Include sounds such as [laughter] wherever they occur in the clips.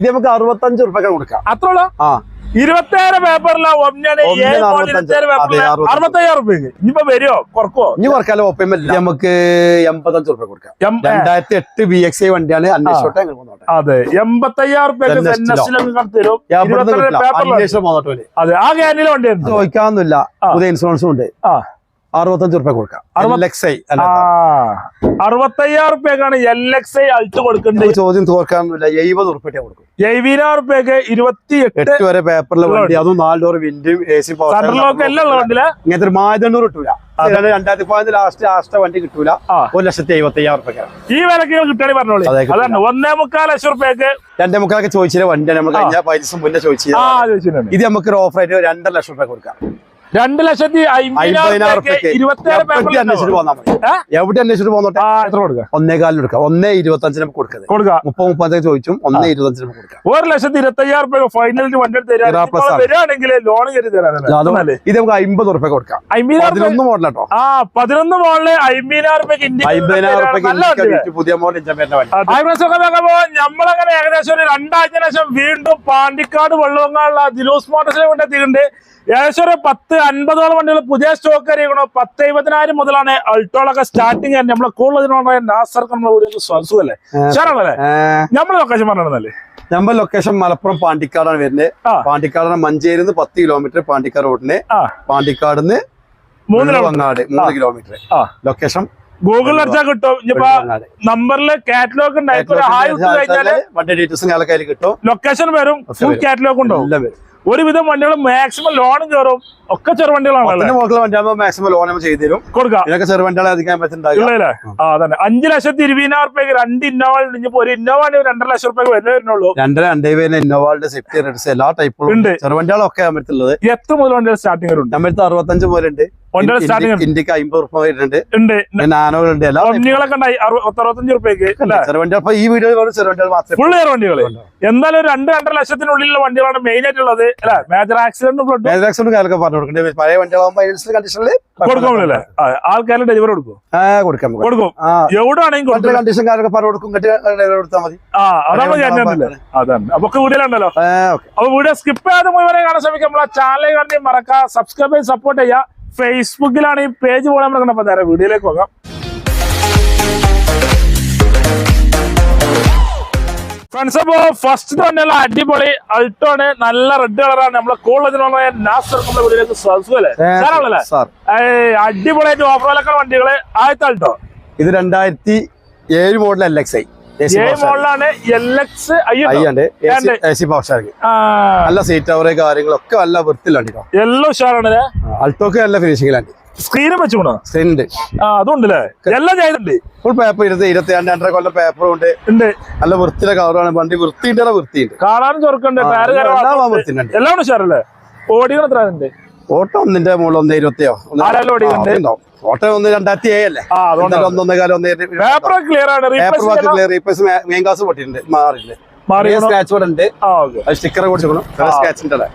ഇത് നമുക്ക് അറുപത്തഞ്ച് ഉറുപ്പൊക്കെ കൊടുക്കാം. അത്രയുള്ള? ആ. ഇരുപത്തേഴ് പേപ്പറില. അറുപത്തയ്യായിരം ഇനിയിപ്പോ വരുമോ കുറക്കോ ഇനി കുറക്കാലോ ഒപ്പം നമുക്ക് എൺപത്തഞ്ച് റുപ്യ കൊടുക്കാം. രണ്ടായിരത്തി എട്ട് ബി എക്സ് ഐ വണ്ടിയാണ് അന്വേഷിച്ചോട്ടെ അതെ. എൺപത്തയ്യായിരം സെന്നസിലൊക്കെ തരും. അതെ. ആ ക്യാനിൽ വണ്ടി ചോദിക്കാന്നില്ല. പുതിയ ഇൻഷുറൻസും ഉണ്ട്. ആ. അറുപത്തഞ്ച് റുപ്യ കൊടുക്കാം. അറുപത്തയ്യായിരം റുപ്യക്കാണ് എൽ എക്സ് ഐ അൾട്ട് കൊടുക്കേണ്ടത് ചോദ്യം തോർക്കാനൊന്നുമില്ല എഴുപത് റുപ്യ കൊടുക്കും. എഴുപതിനായിരം റുപ്യക്ക് ഇരുപത്തി എട്ട് വരെ പേപ്പറിൽ വണ്ടി അതും നാല് ഡോർ വിൻഡും എ സി എല്ലാം ഇങ്ങനത്തെ ഒരു മാതണ്ണൂർ കിട്ടൂല. രണ്ടായിരത്തി പതിനഞ്ച് ലാസ്റ്റ് ലാസ്റ്റ് വണ്ടി കിട്ടൂല. ഒരു ലക്ഷത്തി എഴുപത്തി അയ്യായിരം ഉറുപ്പൊക്കെ ഈ വിലക്ക് കിട്ടുകയാണെങ്കിൽ പറഞ്ഞോളി. അതാണ് ഒന്നേ മുക്കാൽ ലക്ഷം റുപ്യക്ക് രണ്ടേ മുക്കാലൊക്കെ ചോദിച്ചില്ല വണ്ടിയാണ്? നമ്മൾ കഴിഞ്ഞ മുന്നേ ചോദിച്ചത് ഇത് നമുക്ക് ഒരു ഓഫർ ആയിട്ട് രണ്ടര ലക്ഷം റുപ്യ കൊടുക്കാം. രണ്ട് ലക്ഷത്തി എവിടെ അന്വേഷിച്ചിട്ട് പോന്നോട്ടെ? കൊടുക്കുക ഒന്നേകാലിന് എടുക്കാം ഒന്നേ ഇരുപത്തഞ്ചിന് കൊടുക്കുന്നത് കൊടുക്കുക മുപ്പത് മുപ്പത്തഞ്ച് ചോദിച്ചും ഒന്നേ ഇരുപത്തഞ്ചിന് കൊടുക്കാം. ഒരു ലക്ഷത്തി ഇരുപത്തി അയ്യായിരം റുപ്യ ഫൈനലിന് വണ്ടി എടുത്ത് ഇറാ plus ലോൺ ഇത് നമുക്ക് അമ്പത് ഉറുപ്പ കൊടുക്കാം. പതിനൊന്ന് കേട്ടോ ആ പതിനൊന്ന് മോഡൽ അമ്പതിനായിരം രൂപയ്ക്ക് പുതിയ മോഡൽ നമ്മളങ്ങനെ ഏകദേശം ഒരു രണ്ടാഴ്ച ശേഷം വീണ്ടും പാണ്ടിക്കാട് വെള്ളവങ്ങാനുള്ള ദിലൂസ് മോട്ടോഴ്സിനെ കൊണ്ട് എത്തിയിട്ടുണ്ട്. ഏകദേശം ഒരു പത്ത് അൻപതോളം വണ്ടികൾ പുതിയ സ്റ്റോക്ക് അറിയിക്കണോ പത്ത് എഴുപതിനായിരം മുതലാണ് അൾട്ടോളൊക്കെ സ്റ്റാർട്ടിങ് തന്നെ നമ്മളെ കൂടുതലുള്ള നാസർ നമ്മളെ ഒരു സുഖല്ലേ? ഷാറാണല്ലേ നമ്മളെ ലൊക്കേഷൻ പറഞ്ഞല്ലേ നമ്മൾ ലൊക്കേഷൻ മലപ്പുറം പാണ്ടിക്കാടാണ് വരുന്നത്. പാണ്ടിക്കാടാണ് മഞ്ചേരി നിന്ന് പത്ത് കിലോമീറ്റർ പാണ്ടിക്കാട് റോഡിന്. പാണ്ടിക്കാട് നിന്ന് മൂന്നിലാണ് വങ്ങാട് മൂന്ന് കിലോമീറ്റർ ലൊക്കേഷൻ ഗൂഗിളിൽ അടിച്ചാൽ കിട്ടും. ഇനിയിപ്പോ നമ്പറിൽ കാറ്റലോഗ് ഉണ്ടായിരിക്കും ഹായ് കഴിഞ്ഞാൽ വണ്ടി ഡീറ്റെയിൽസ് കിട്ടും. ലൊക്കേഷൻ വരും. ഫുൾ കാറ്റലോഗ് ഉണ്ടാവും ഒരുവിധം വണ്ടികൾ മാക്സിമം ലോണും കയറും ഒക്കെ ചെറുവണ്ടികളാണ് മാക്സിമം ലോൺ കൊടുക്കാം. അധികം ആ. അതന്നെ. അഞ്ചു ലക്ഷത്തി ഇരുപതിനായിരം റുപ്യക്ക് രണ്ട് ഇന്നോവ ഇനിയിപ്പോ ഒരു ഇന്നോവ രണ്ടര ലക്ഷം റുപ്യക്ക് വരുന്നേ വരുന്നുള്ളൂ. രണ്ടര രണ്ടേ പേര് ഇന്നോവാളുടെ സെഫ്റ്റി റെഡ്സ് എല്ലാ ടൈപ്പുകളും ഉണ്ട്. ചെറുവണ്ടികളൊക്കെ നമ്മടുത്തുള്ളത്. എത്ര മുതൽ വണ്ടികൾ സ്റ്റാർട്ടിംഗ് ഉണ്ട്. നമ്മടുത്ത് അറുപത്തഞ്ച് മുതലുണ്ട് ഉണ്ട് ഇന്ത്യയ്ക്ക് അമ്പത് വരുന്നുണ്ട്. നാനോകളുണ്ട് അറുപത്തഞ്ച് റുപ്യക്ക് ചെറുവണ്ടികൾ ഈ ചെറുവണ്ടികൾ മാത്രമേ എന്തായാലും രണ്ട് രണ്ടര ലക്ഷത്തിനുള്ളിലുള്ള വണ്ടികളാണ് മെയിൻ ആയിട്ടുള്ളത് അല്ലെ? മേജർ ആക്സിഡന്റ് ഫ്ലഡ് പറഞ്ഞു കൊടുക്കേണ്ടത് പഴയ വണ്ടികളാകുമ്പോൾ അതിനനുസരിച്ച് കണ്ടീഷനിൽ കൊടുക്കുമല്ലേ ഡെലിവറി കൊടുക്കും കൊടുക്കാം. കൊടുക്കും. എവിടെയാണെങ്കിൽ കണ്ടീഷൻ പറഞ്ഞു കൊടുക്കും. ഇങ്ങോട്ട് കൊടുത്താൽ മതി. ആ അതാണ് ഞാൻ അതാണ്. അപ്പൊ വീഡിയോയിലുണ്ടല്ലോ. അപ്പൊ വീഡിയോ സ്കിപ്പ് ചെയ്യാതെ മുഴുവനെ കാണാൻ ശ്രമിക്കാം നമ്മളെ ചാനൽ കണ്ടി മറക്കാം സബ്സ്ക്രൈബ് ചെയ്ത് സപ്പോർട്ട് ചെയ്യുക. ഫേസ്ബുക്കിലാണ് ഈ പേജ് പോലെ നമ്മൾ കണ്ടപ്പോ നേരെ വീഡിയോയിലേക്ക് പോകാം. ഫ്രണ്ട്സ് അപ്പോ ഫസ്റ്റ് തന്നെയുള്ള അടിപൊളി അൾട്ടോണ് നല്ല റെഡ് കളറാണ് നമ്മളെ നമ്മുടെ സുഖല്ലേ സാർ അടിപൊളിയായിട്ട് ഓഫറോലൊക്കെ വണ്ടികൾ ആദ്യത്തെ അൾട്ടോ ഇത് രണ്ടായിരത്തി ഏഴ് മോഡൽ എൽ എക്സ് ഐ നല്ല സീറ്റ് അവറേ കാര്യങ്ങളൊക്കെ നല്ല വൃത്തിയിലാണ് എല്ലാം ഉഷാറാണ് അൾട്ടോക്ക് നല്ല ഫിനിഷിംഗിലാണ് സ്ക്രീനും വെച്ചുകൂണോ സ്ക്രീനുണ്ട് ആ അതുണ്ടല്ലേ എല്ലാം ചെയ്തിട്ടുണ്ട്. ഫുൾ പേപ്പർ ഇരുപത്തി ഇരുപത്തി രണ്ട് രണ്ടര കൊല്ലം പേപ്പറും ഉണ്ട്. ഉണ്ട്. നല്ല വൃത്തിയുടെ കവറാണ് വണ്ടി വൃത്തിയുണ്ട് വൃത്തിയുണ്ട്. കാണാനും ചൊറുക്കുണ്ട് എല്ലാം ഉഷാറല്ലേ? ഓടികൾ എത്ര ഉണ്ട് ഓട്ടോ ഒന്നിന്റെ മുകളിൽ ഒന്ന് ഇരുപത്തിയോ? ഒന്ന് ഒന്ന് രണ്ടായിരത്തി ഏഴല്ലേ ആ അതുകൊണ്ട് എന്തായാലും ഒന്നൊന്നേ കാലം ഒന്നേ പേപ്പർ ക്ലിയർ ആണ്. പേപ്പർ Replace വാക്ക് ചെയ്യണം. ക്ലിയർ റീപ്ലേസ് മെയിൻ ക്ലാസ് പൊട്ടിയിട്ടുണ്ട്. മാറിയിട്ടുണ്ട്. മാറിയണോ? സ്ക്രാച്ച് ഉണ്ട്. ആ ഓക്കെ. അത് സ്റ്റിക്കർ കൊടുക്കണം സ്ക്രാച്ചിന്റെ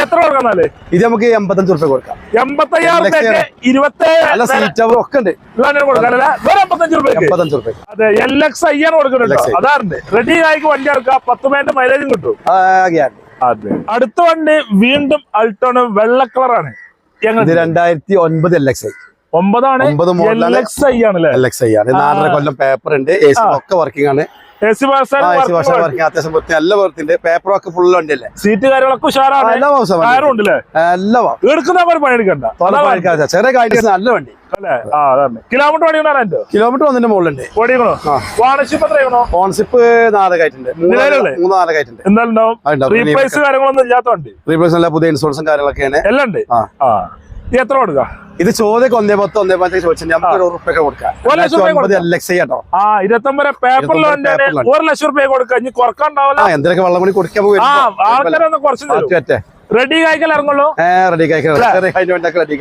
എത്ര കൊടുക്കാന്നാൽ ഇത് നമുക്ക് എൺപത്തഞ്ച് റുപ്യ കൊടുക്കാം. എൺപത്തയ്യായിരം സീറ്റ് അവർ ഒക്കെ ഉണ്ട്. കൊടുക്കാനല്ലേ ഒരു എൺപത്തഞ്ച് രൂപയ്ക്ക് എൺപത്തഞ്ച് റുപ്യ അതെ എൽ എക്സ് ഐയാണ് കൊടുക്കുന്നുണ്ട്. അതാറുണ്ട്. റെഡി ആയിക്ക് വണ്ടി ഇറക്കാം പത്ത് മിനിറ്റ് മൈലേജും കിട്ടും. ഗ്യാരണ്ടി അതെ. അടുത്ത വണ്ടി വീണ്ടും അൾട്ടോണ് വെള്ള കളറാണ്. രണ്ടായിരത്തി ഒൻപത് എൽ എക്സ് ഐ ഒമ്പതാണ് ഒമ്പത് ആണ്. നാലര കൊല്ലം പേപ്പർ ഉണ്ട്. എ സി ഒക്കെ വർക്കിംഗ് ആണ്. അത്യാവശ്യം വൃത്തി നല്ല വൃത്തിണ്ട് പേപ്പർ ഒക്കെ ഫുൾ വണ്ടിയല്ലേ സീറ്റ് കാര്യങ്ങളൊക്കെ ഉഷാറാണ്. എല്ലാ ചെറിയ കാര്യം നല്ല വണ്ടി. അല്ലേ? കിലോമീറ്റർ വണ്ടി കിലോമീറ്റർ ഒന്നിന്റെ മുകളിലുണ്ട്. ഓൺഷിപ്പ് നാലകായിട്ടുണ്ട് നിലവിലുള്ളേ? മൂന്ന് നാലകായിട്ടുണ്ട് എന്തായാലും. റീപ്ലേസ് കാര്യങ്ങളൊന്നും ഇല്ലാത്ത വണ്ടി. റീപ്ലേസ് നല്ല പുതിയ ഇൻഷുറൻസും കാര്യങ്ങളൊക്കെയാണ്. എല്ലാം ഉണ്ട്. എത്ര കൊടുക്ക? ഇത് ചോദ്യം ഒന്നേ പത്ത് ഒന്നേ പത്ത് ചോദിച്ചിട്ടുണ്ട്. നമുക്ക് ഒരു കൊടുക്കാം. ഒരു ആ ഇരുപത്തൊമ്പത് പേപ്പറിൽ. ഒരു ലക്ഷം റുപ്യ കൊടുക്ക. ഇനി കുറക്കാണ്ടാവില്ല. ആ എന്തൊക്കെ വെള്ളം കൂടി കുടിക്കാൻ ആ ആൾക്കാരൊന്ന് കുറച്ച് റെഡി കായ്ക്കൽ ഇറങ്ങുള്ളൂ? റെഡി റെഡി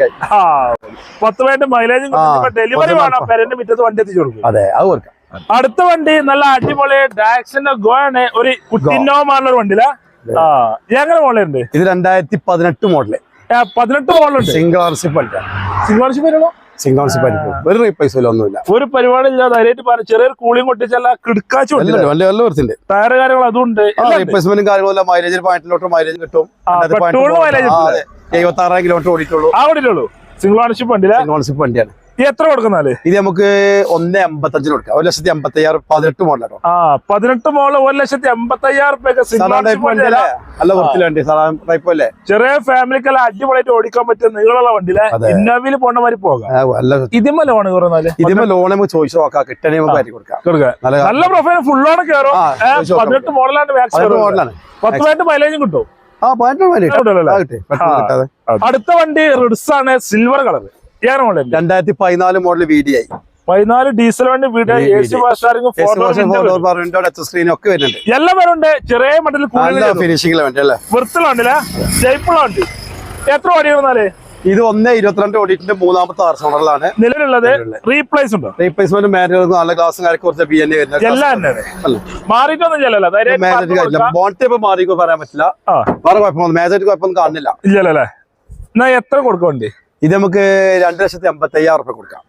പത്ത് മൈലേജും ഡെലിവറി പത്ത് വേണം. പെരന്റെ മുറ്റത്ത് വണ്ടി എത്തിച്ചു കൊടുക്കും. അതെ അത് കൊടുക്കാം. അടുത്ത വണ്ടി നല്ല അടിപൊളി ഡാക്സിന്റെ ഗോ ആണ്. ഒരു കുട്ടിന്നോമാനുള്ള വണ്ടിയില. ആ എങ്ങനെ മോളുണ്ട് ഇത് രണ്ടായിരത്തി പതിനെട്ട് മോഡൽ പതിനെട്ട് മോളുണ്ട് സിംഗിൾ ഓണർഷിപ്പ് പേരുള്ളൂ സിംഗിൾ ഓൺഷിപ്പ് ആയിരിക്കും ഒരു റീപ്ലേസ് ഒന്നുമില്ല. ഒരു പരിപാടി ഇല്ലാതെ അതിലേക്ക് പറഞ്ഞു ചെറിയൊരു കൂളിയും കൊട്ടിച്ചല്ല കിടക്കാച്ചു നല്ല നല്ല വൃത്തിണ്ട് ടയർ കാര്യങ്ങൾ അതുണ്ട്. റീപ്ലേസ്മെന്റും കാര്യങ്ങളും മൈലേജ് പോയിന്റിലോട്ട് മൈലേജ് കിട്ടും. എഴുപത്തി ആറായിരം കിലോമീറ്റർ ഓടിയിട്ടുള്ളൂ. ആ കൂടിയുള്ളൂ സിംഗിൾ ഓണർഷിപ്പ് സിംഗിൾ ഓൺഷിപ്പ് വണ്ടിയാണ്. എത്ര കൊടുക്കുന്നാൽ? ഇത് നമുക്ക് ഒന്ന് എൺപത്തഞ്ചിന് കൊടുക്കാം. ഒരു ലക്ഷത്തി എൺപത്തി അയ്യായിരം പതിനെട്ട് മോഡലോ ആ പതിനെട്ട് മോൾ ഒരു ലക്ഷത്തി എൺപത്തി അയ്യായിരം ചെറിയ ഫാമിലിക്കെല്ലാം അടിപൊളിയായിട്ട് ഓടിക്കാൻ പറ്റിയ നീളമുള്ള വണ്ടിയിലെ അതെ. ഇന്നോവയിൽ പോണ മാതിരി പോകാം. ഇതിമ ലോൺ ഇതിമ്മ ഇതിമ ലോൺ നമുക്ക് ചോദിച്ചു നോക്കാം. കിട്ടണേ നല്ല പ്രൊഫൈൽ ഫുള്ളാണ് കയറും. പതിനെട്ട് മോഡലാണ് പതിനെട്ട് പത്ത് മിനിറ്റ് മൈലേജും കിട്ടും. പതിനെട്ട് അടുത്ത വണ്ടി റിഡ്സ് ആണ് സിൽവർ കളർ മോഡൽ രണ്ടായിരത്തി പതിനാല് മോഡൽ വി ഡി ഐ പതിനാല് ഡീസൽ വണ്ടി വീട് വീട്. എ സി ഫാസ്റ്റാറിംഗ് വിൻഡോ ടച്ച് സ്ക്രീൻ ഒക്കെ വരുന്നുണ്ട്. എല്ലാം ചെറിയ മട്ടിൽ ഫിനിഷിംഗിലെ വണ്ടി അല്ലേ? വൃത്തിലുണ്ടല്ലേ ജയ്പുള്ള വണ്ടി. എത്ര ഓടി വന്നാൽ? ഇത് ഒന്ന് ഇരുപത്തിരണ്ട് ഓടിറ്റിന്റെ മൂന്നാമത്തെ ആർസ് മോഡലാണ് നിലവിലുള്ളത് റീപ്ലേസ് ഉണ്ടോ? റീപ്ലേസ്മെന്റ് മാനുവൽ നല്ല ഗ്ലാസും കാര്യമൊക്കെ കുറച്ച് ബി എൻ വരുന്നത് എല്ലാം തന്നെയാണ് അല്ല. മാറിയിട്ടൊന്നും ചെല്ലല്ലോ ധൈര്യമായിട്ട് മാനേജ് പറഞ്ഞു കാര്യമില്ല. കൊടുക്കാം. ബോണ്ട് ടൈപ്പ് മാറിക്കോ പറയാൻ പറ്റില്ല. വേറെ കുഴപ്പമൊന്നും മാനേജർ കുഴപ്പമൊന്നും കാണുന്നില്ല. ഇല്ലല്ലേ എന്നാ എത്ര കൊടുക്കും വണ്ടി? ഇത് നമുക്ക് രണ്ടു ലക്ഷത്തി അമ്പത്തി അയ്യായിരം റുപ്യ കൊടുക്കാം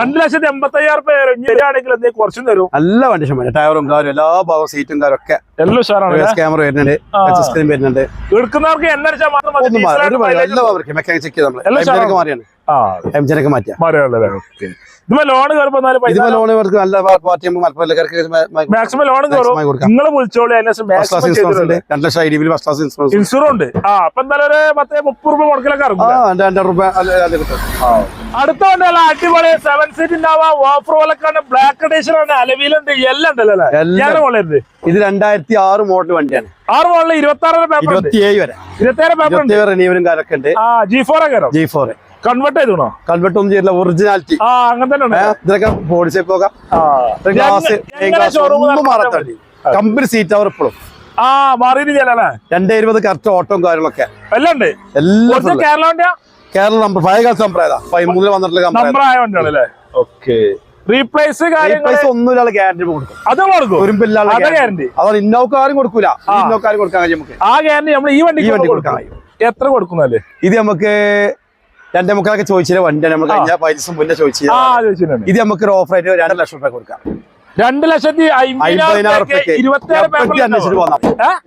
രണ്ട് ലക്ഷത്തി അയ്യായിരം എന്തെങ്കിലും കുറച്ചും തരും. നല്ല കണ്ടീഷൻ വണ്ടി ടയറും കാറും എല്ലാ ഭാഗവും സീറ്റും കാറും ഒക്കെ. ക്യാമറ വരുന്നുണ്ട്. സ്ക്രീൻ വരുന്നുണ്ട്. എടുക്കുന്നവർക്ക് എണ്ണ മെക്കാനിക് ചെക്ക് ചെയ്ത് നമ്മൾ. മാറിയാണ്. ആ എംജനൊക്കെ മാറ്റിയ മാറിയാണല്ലേ ലോൺ കയറുമ്പോ ലോൺ ഇവർക്ക് നല്ല പാർട്ടി മലപ്പുറക്കാർക്ക് മാക്സിമം ലോൺ കയറും നിങ്ങൾ വിളിച്ചോളൂ ഇൻഷുറൻസ് രണ്ട് ലക്ഷം I D bill first class insurance ഇൻഷുറും ഉണ്ട്. ആ അപ്പൊ എന്തായാലും ഒരു പത്ത് മുപ്പത് രൂപ മുടക്കിലൊക്കെ ആ ഇറങ്ങും രണ്ട് രണ്ടര രൂപ അല്ല, അത് കിട്ടും അടുത്ത വണ്ടിയല്ല അടിപൊളി സെവൻ സീറ്റ് ഉണ്ടാവാം ബ്ലാക്ക് എഡീഷൻ ആണ്. അലവിലുണ്ട്. എല്ലാം ഉണ്ടല്ലോ അല്ലേ? ഇത് രണ്ടായിരത്തി ആറ് മോഡൽ വണ്ടിയാണ്. ആറ് മോഡൽ ഇരുപത്തി ആറ് പേപ്പർ ഉണ്ട്. ഇരുപത്തിയേഴ് വരെ. പേപ്പർ റിനീവലും കാര്യമൊക്കെ ഉണ്ട്. G four G four convert ചെയ്തോ കൺവെർട്ട് ഒന്നും ചെയ്തില്ല ഒറിജിനാലിറ്റി ആ അങ്ങനെ തന്നെ ഇതൊക്കെ ഇതിലൊക്കെ ബോഡി ഷേപ്പ് നോക്കാം. ആ. ഗ്ലാസ് എങ്ങനെ- എങ്ങനെ showroom ഒന്നും നടത്താൻ മാറാത്ത മതി? വണ്ടി. കമ്പനി സീറ്റ് അവർ ഇപ്പോഴും. ആ മാറിയിട്ട് ചെയ്യലല്ലേ രണ്ടേ ഇരുപത് കറക്റ്റ് ഓട്ടവും കാര്യങ്ങളൊക്കെ. എല്ലാം ഉണ്ട്. എല്ലാം കേരള കേരള നമ്പർ പഴയ കാലത്ത് നമ്പർ ഏതാ? പതിമൂന്നിൽ വന്നിട്ടുള്ള നമ്പർ ആയ വണ്ടിയാണ് അല്ലേ? ഓക്കെ റീപ്ലേസ് കാര്യങ്ങൾ പൈസ ഗ്യാരണ്ടി കൊടുക്കും. അത് കൊടുക്കും? ഗ്യാരണ്ടി അതാണ് ഇന്നോക്കാരും കൊടുക്കൂല. ഇന്നോക്കാരും കൊടുക്കാൻ കഴിയും നമുക്ക്. ആ ഗ്യാരണ്ടി നമ്മൾ ഈ വണ്ടി കൊടുക്കാം. കൊടുക്കാൻ എത്ര കൊടുക്കുന്നല്ലേ ഇത് നമുക്ക് രണ്ടേ മുക്കാലൊക്കെ ചോദിച്ചില്ല വണ്ടി നമ്മൾ കഴിഞ്ഞ പതിനഞ്ച് ദിവസം മുന്നേ ചോദിച്ചത് ചോദിച്ചിട്ടുണ്ട്. ഇത് നമുക്ക് ഒരു ഓഫർ ആയിട്ട് രണ്ട് ലക്ഷം രൂപ കൊടുക്കാം. രണ്ട് ലക്ഷത്തി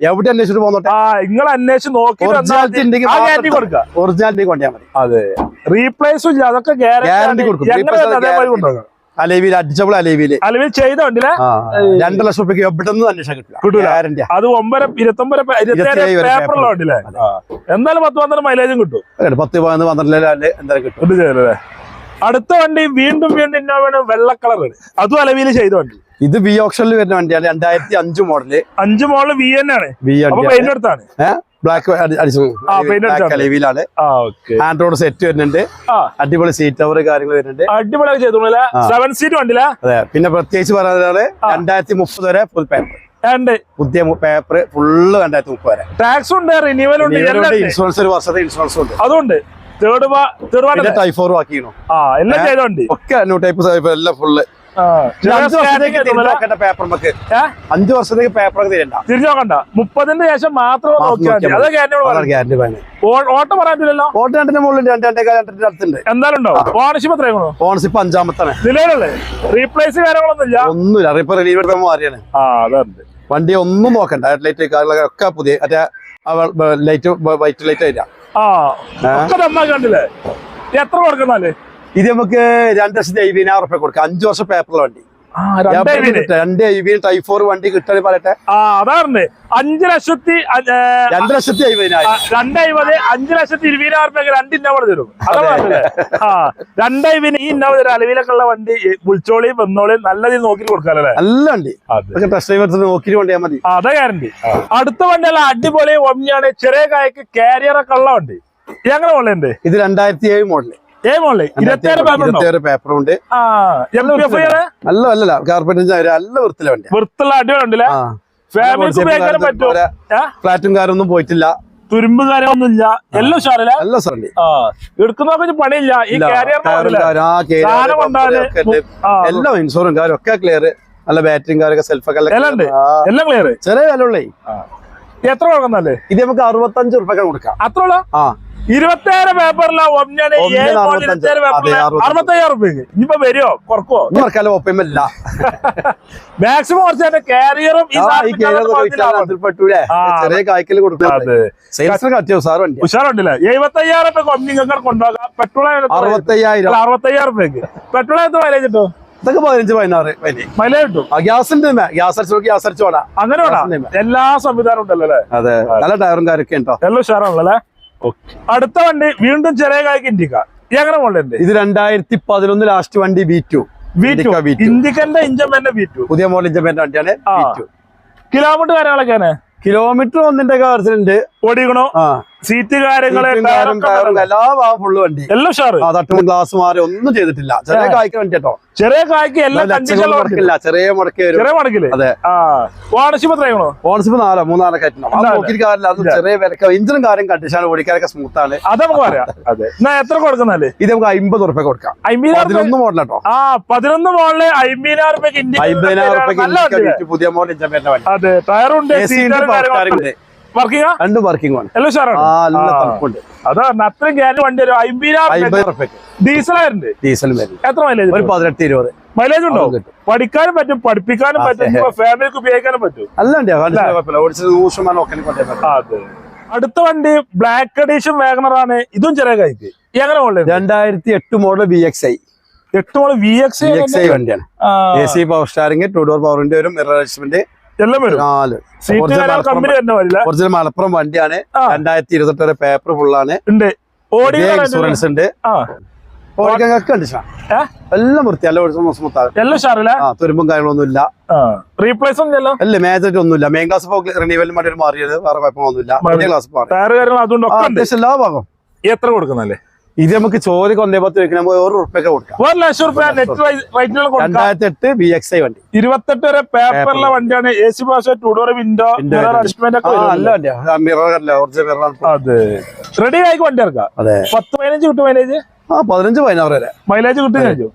എവിടെ അന്വേഷിച്ചിട്ട് പോന്നോട്ടെ? നിങ്ങൾ അന്വേഷിച്ച് നോക്കി ഒറിജിനാലിറ്റി കൊണ്ടുപോയാൽ മതി. അതെ. റീപ്ലേസും ഇല്ല. അതൊക്കെ ഗ്യാരണ്ടി കൊടുക്കും. അലേവിയിൽ അടിച്ചപ്പോൾ അലേവിയിൽ. അല്ലെങ്കിൽ ചെയ്ത വണ്ടിയിലെ രണ്ട് ലക്ഷം റുപ്യക്ക് എവിടെന്ന് അന്വേഷണം അന്വേഷിക്കാൻ കിട്ടില്ല. കിട്ടൂല. അത് ഒമ്പര വരെ പേപ്പറുള്ള എന്തായാലും പത്ത് പന്ത്രണ്ട് മൈലേജും കിട്ടും. പത്ത് പതിനൊന്ന് പന്ത്രണ്ടിലെ എന്തായാലും കിട്ടും. ഇത് അടുത്ത വണ്ടി വീണ്ടും വീണ്ടും ഇന്നോവയാണ് വെള്ള കളർ അതും അലവിയിൽ ചെയ്ത വണ്ടി ഇത് വി ഓപ്ഷനിൽ വരുന്ന വണ്ടിയാണ്. രണ്ടായിരത്തി അഞ്ച് മോഡൽ അഞ്ച് മോഡൽ വി എൻ ആണ്. വി എൻ അടുത്താണ്. അടുത്താണ് ബ്ലാക്ക്. അലേവിയിലാണ്. ആൻഡ്രോയിഡ് സെറ്റ് വരുന്നുണ്ട്. അടിപൊളി സീറ്റ് കവർ കാര്യങ്ങൾ വരുന്നുണ്ട്. അടിപൊളി സെവൻ സീറ്റ് വണ്ടിയില്ല അതെ. പിന്നെ പ്രത്യേകിച്ച് പറയുന്നത് രണ്ടായിരത്തി മുപ്പത് വരെ ഫുൾ പേപ്പർ പുതിയ പേപ്പർ ഫുള്ള് രണ്ടായിരത്തി മുപ്പത് വരെ. ടാക്സ് ഉണ്ട് റിന്യൂവൽ ഉണ്ട്. ഇൻഷുറൻസ് ഒരു വർഷത്തെ ഇൻഷുറൻസ് ഉണ്ട്. അതുകൊണ്ട് തേർഡ് തേർഡ് ടൈഫോർ ആക്കിയിരുന്നു ആ എല്ലാം ചെയ്തോണ്ട്. ഒക്കെ ന്യൂ ടൈപ്പ് എല്ലാം ഫുള്ള് അഞ്ച് വർഷത്തേക്ക് പേപ്പർ തരണ്ട തിരിഞ്ഞു നോക്കണ്ട. മുപ്പതിന്റെ ശേഷം മാത്രം ഓട്ടം പറയാനില്ലല്ലോ ഓട്ടോ രണ്ടിന്റെ മുകളിൽ രണ്ട് രണ്ടേക്കാൾ രണ്ടിന്റെ അടുത്തുണ്ട്. എന്തായാലും ഉണ്ടോ? ഓണർഷിപ്പ് എത്രയാണ് ഓണർഷിപ്പ് അഞ്ചാമത്താണ്. നിലവിലല്ലേ റീപ്ലേസ് കാര്യങ്ങളൊന്നും ഇല്ല ഒന്നുമില്ല ഇപ്പൊ റിലീവ് മാറിയാണ്. വണ്ടി ഒന്നും നോക്കണ്ട. ലൈറ്റ് കാര്യങ്ങളൊക്കെ ഒക്കെ പുതിയ മറ്റേ ലൈറ്റ് വൈറ്റ് ലൈറ്റ് ആയില്ല ആ കണ്ടില്ലേ? എത്ര കൊടുക്കുന്നാൽ? ഇത് നമുക്ക് രണ്ട് ലക്ഷത്തി അയ്യായിരം റുപ്യ കൊടുക്കാം. അഞ്ചു വർഷം പേപ്പറിലെ വണ്ടി. രണ്ട്? രണ്ട് ടൈഫോർ വണ്ടി കിട്ടാൻ പറയട്ടെ. ആ അതാണ് അഞ്ചു ലക്ഷത്തി രണ്ട് ലക്ഷത്തി രണ്ട് അയ്പത് അഞ്ച് ലക്ഷത്തി ഇരുപതിനായിരം രണ്ട് ഇന്നോവ തരും. അതാ ആ രണ്ട് അയ്പതിന് ഈ ഇന്നോവ തരും. അലവിലൊക്കെ ഉള്ള വണ്ടി വിളിച്ചോളിയും വന്നോളിയും നല്ലതിൽ നോക്കി കൊടുക്കാല്ലേ നല്ല വണ്ടി. ടെസ്റ്റ് കൊണ്ടുപോയാൽ മതി. അതാ ഗ്യാരണ്ടി അടുത്ത വണ്ടി അല്ല അടിപൊളി ഒമ്മിയാണ്. ചെറിയ കായക്ക് കാരിയർ ഒക്കെ ഉള്ള വണ്ടി. എങ്ങനെ മോഡലുണ്ട് ഇത് രണ്ടായിരത്തി ഏഴ് മോഡൽ നല്ല അല്ലല്ല നല്ല വണ്ടി? ഫ്ലാറ്റും കാരൊന്നും പോയിട്ടില്ല. തുരുമ്പ് കാര്യമൊന്നും ഇല്ല. എല്ലാം ഉഷാറല്ലേ? എല്ലാം ആ. എടുക്കുന്നവർക്ക് പണിയില്ല. ഈ എല്ലാം ഇൻഷുറും കാര്യം ഒക്കെ ക്ലിയർ നല്ല ബാറ്ററിയും കാര്യമൊക്കെ സെൽഫൊക്കെ എല്ലാം എല്ലാം ക്ലിയർ ചെറിയ വില ഉള്ളേ എത്ര കൊടുക്കുന്നല്ലേ ഇത് നമുക്ക് അറുപത്തഞ്ച് ഉറുപ്പൊക്കെ കൊടുക്കാം. അത്ര ഉള്ള ആ. ഇരുപത്തിയാറ് പേപ്പറിലെ അറുപത്തയ്യായിരം റുപ്യക്ക് ഇനിയിപ്പോ വരുമോ കുറക്കോ ഒപ്പമില്ല മാക്സിമം കാരിയറും ചെറിയ കായ്ക്കൽ വണ്ടി ഉഷാറുണ്ടല്ലേ? എഴുപത്തയ്യായിരം റുപ്യ നിങ്ങൾക്ക് കൊണ്ടുപോകാം. പെട്രോൾ അറുപത്തയ്യായിരം. അറുപത്തയ്യായിരം റുപ്യക്ക് പെട്രോൾ എത്ര മൈലേജ് കിട്ടും? ഇതൊക്കെ പതിനഞ്ച് പതിനാറ് വലിയ മൈലേജ് കിട്ടും. ഗ്യാസ് ഉണ്ട് ഗ്യാസ് അടിച്ചു ഗ്യാസ് അടിച്ചോടാ അങ്ങനെ എല്ലാ സംവിധാനം ഉണ്ടല്ലോ അല്ലേ? അതെ. നല്ല ടയറും കാര്യമൊക്കെ ഉണ്ടോ? എല്ലാം ഉഷാറാണല്ലോ അടുത്ത വണ്ടി വീണ്ടും ചെറിയ കായ്ക്ക് ഇൻഡിക്ക എങ്ങനെ മോഡലുണ്ട് ഇത് രണ്ടായിരത്തി പതിനൊന്ന് ലാസ്റ്റ് വണ്ടി B two V two Indica V2. ഇന്ത്യക്കന്റെ ഇഞ്ചമ്മന്റെ ബി ടു പുതിയ മോഡൽ ഇഞ്ചമ്മന്റെ വണ്ടിയാണ് കിലോമീറ്റർ കാര്യങ്ങളൊക്കെയാണ്? കിലോമീറ്റർ ഒന്നിന്റെ കാര്യത്തിലുണ്ട് ഓടിക്കണോ? ആ. സീറ്റ് കാര്യങ്ങൾ. എല്ലാ ഫുള്ള് വണ്ടി. എല്ലാം തട്ടും ഗ്ലാസ് മാറി ഒന്നും ചെയ്തിട്ടില്ല. ചെറിയ കായ്ക്ക് വണ്ടി കേട്ടോ. ചെറിയ കായ്ക്ക് എല്ലാം ചെറിയ മുടക്കി ചെറിയ മടക്കിൽ അതെ. ആ. ഓണർഷിപ്പ് എത്രയാണോ? ഓണസിപ്പ് നാലോ മൂന്നാലോ കയറ്റണം അത് ചെറിയ വിലക്ക. കാര്യം കണ്ടീഷനാണ് ഓടിക്കാനൊക്കെ സ്മൂത്ത് ആണ്. അത് നമുക്ക് പറയാം. അതെ. എന്നാ എത്ര ഇത് നമുക്ക് അമ്പത് കൊടുക്കാം. പതിനൊന്ന് മോഡൽ കേട്ടോ ആ പതിനൊന്ന് അമ്പതിനായിരം അമ്പതിനായിരം പുതിയ മോഡൽ അതെ ടയറുണ്ട് വർക്കിംഗ് രണ്ടും വർക്കിംഗ് ആണ്. എല്ലാം ഉഷാറാണ്? നല്ല. തണുപ്പുണ്ട്. അതാ അത്രയും ഗ്യാരണ്ടി വണ്ടി ഒരു അമ്പതിനായിരം അമ്പത് ഉറുപ്പ്യക്ക്. ഡീസൽ എത്ര മൈലേജ് ഒരു പതിനെട്ട് ഇരുപത്. മൈലേജ് ഉണ്ടോ? പഠിക്കാനും പറ്റും പഠിപ്പിക്കാനും പറ്റും ഫാമിലിക്ക് ഉപയോഗിക്കാനും പറ്റും. അല്ല? അതെ. അടുത്ത വണ്ടി ബ്ലാക്ക് എഡീഷൻ വാഗണർ ആണ്. ഇതും ചെറിയ കൈക്ക്. എങ്ങനെ മോഡൽ രണ്ടായിരത്തി എട്ട് മോഡൽ ബി എക്സ് ഐ എട്ട് മോഡൽ വി എക്സ് ഐ വണ്ടിയാണ്. A C power steering two door പവറിന്റെ ഒരു മിറർ അഡ്ജസ്റ്റ്മെന്റ് എല്ലാം വരും. ഒറിജിനൽ മലപ്പുറം വണ്ടിയാണ്. രണ്ടായിരത്തി ഇരുപത്തെട്ട് വരെ പേപ്പർ ഫുള്ളാണ് ഇൻഷുറൻസ് ഉണ്ട്? എല്ലാം വൃത്തി എല്ലാം തുരുമ്പും കാര്യങ്ങളൊന്നും ഇല്ല റീപ്ലേസ് അല്ല ഒന്നുമില്ല. മെയിൻ ക്ലാസ് ഒരു മാറിയത് വേറെ കുഴപ്പമൊന്നുമില്ല. ക്ലാസ് എല്ലാ ഭാഗം എത്ര കൊടുക്കുന്നല്ലേ ഇത് നമുക്ക് ചോദ്യം ഒന്നേ പത്ത് വെക്കണം ഒരു ഉറുപ്പൊക്കെ കൊടുക്കാം. ഒരു ലക്ഷം റുപ്യ നെറ്റ് റേറ്റിനുള്ള രണ്ടായിരത്തി എട്ട് ബി എക്സ് ഐ വണ്ടി. ഇരുപത്തെട്ട് വരെ പേപ്പറിലെ വണ്ടിയാണ്. എ സി ഭാഷ ടൂ ഡോർ വിൻഡോ. അഡ്ജസ്റ്റ്മെന്റ് ഒക്കെ അതെ. റെഡി ആയി വണ്ടി ഇറക്കാം അതെ. പത്ത് പതിനഞ്ച് കിട്ടും മൈലേജ് ആ പതിനഞ്ച് പതിനാറ് വരെ. മൈലേജ് കിട്ടും